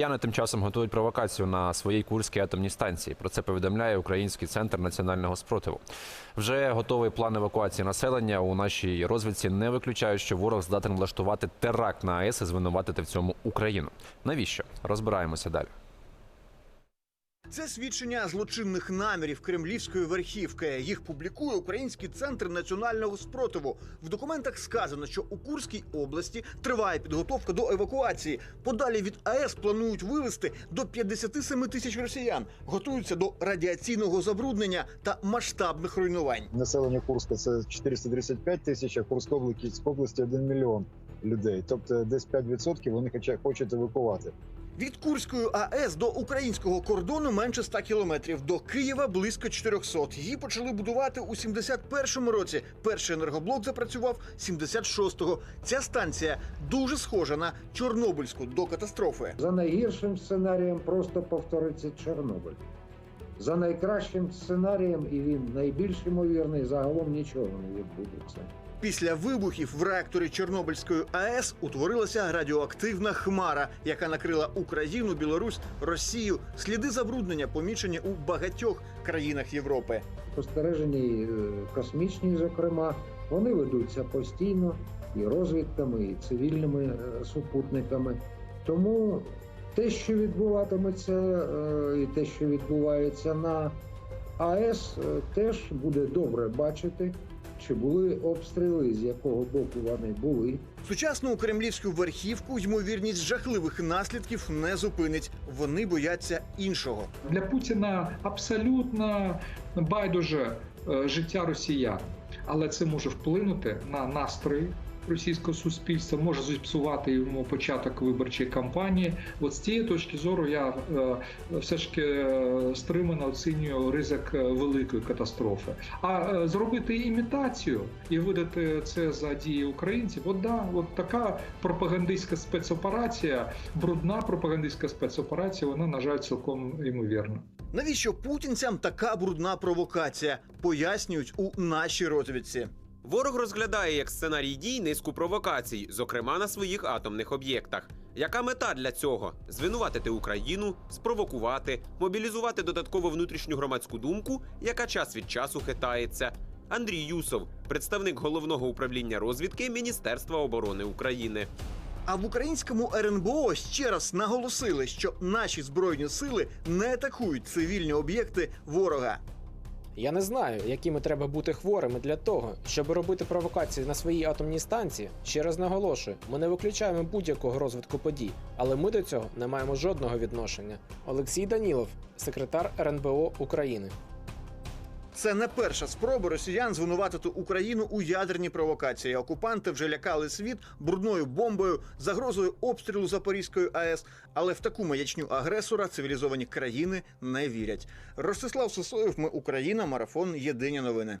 Яни тим часом готують провокацію на своїй курській атомній станції. Про це повідомляє Український центр національного спротиву. Вже готовий план евакуації населення. У нашій розвідці не виключають, що ворог здатен влаштувати теракт на АЕС і звинуватити в цьому Україну. Навіщо? Розбираємося далі. Це свідчення злочинних намірів кремлівської верхівки. Їх публікує Український центр національного спротиву. В документах сказано, що у Курській області триває підготовка до евакуації. Подалі від АЕС планують вивезти до 57 тисяч росіян. Готуються до радіаційного забруднення та масштабних руйнувань. Населення Курська це 435 тисяч, а Курська область області 1 мільйон людей. Тобто десь 5% вони хоча- хочуть евакувати. Від Курської АЕС до українського кордону менше 100 кілометрів. До Києва близько 400. Її почали будувати у 71-му році. Перший енергоблок запрацював 76-го. Ця станція дуже схожа на Чорнобильську до катастрофи. За найгіршим сценарієм просто повториться Чорнобиль. За найкращим сценарієм, і він найбільш ймовірний, загалом нічого не відбудеться. Після вибухів в реакторі Чорнобильської АЕС утворилася радіоактивна хмара, яка накрила Україну, Білорусь, Росію. Сліди забруднення помічені у багатьох країнах Європи. Спостереження і, е, космічні, зокрема, вони ведуться постійно і розвідками, і цивільними е, супутниками. Тому те, що відбуватиметься, е, і те, що відбувається на АЕС, теж буде добре бачити, чи були обстріли, з якого боку вони були. Сучасну кремлівську верхівку ймовірність жахливих наслідків не зупинить. Вони бояться іншого. Для Путіна абсолютно байдуже е, життя росіян, але це може вплинути на настрої російського суспільства, може зіпсувати йому початок виборчої кампанії. От з цієї точки зору я е, все ж таки е, стримано оцінюю ризик е, великої катастрофи. А зробити імітацію і видати це за дії українців, от да, от така пропагандистська спецоперація, брудна пропагандистська спецоперація, вона на жаль цілком ймовірна. Навіщо путінцям така брудна провокація? Пояснюють у нашій розвідці. Ворог розглядає як сценарій дій низку провокацій, зокрема на своїх атомних об'єктах. Яка мета для цього? Звинуватити Україну, спровокувати, мобілізувати додатково внутрішню громадську думку, яка час від часу хитається. Андрій Юсов, представник головного управління розвідки Міністерства оборони України. А в українському РНБО ще раз наголосили, що наші збройні сили не атакують цивільні об'єкти ворога. Я не знаю, якими треба бути хворими для того, щоб робити провокації на своїй атомній станції. Ще раз наголошую, ми не виключаємо будь-якого розвитку подій, але ми до цього не маємо жодного відношення. Олексій Данілов, секретар РНБО України. Це не перша спроба росіян звинуватити Україну у ядерній провокації. Окупанти вже лякали світ брудною бомбою, загрозою обстрілу Запорізької АЕС. Але в таку маячню агресора цивілізовані країни не вірять. Ростислав Сосоєв, ми Україна, марафон. Єдині новини.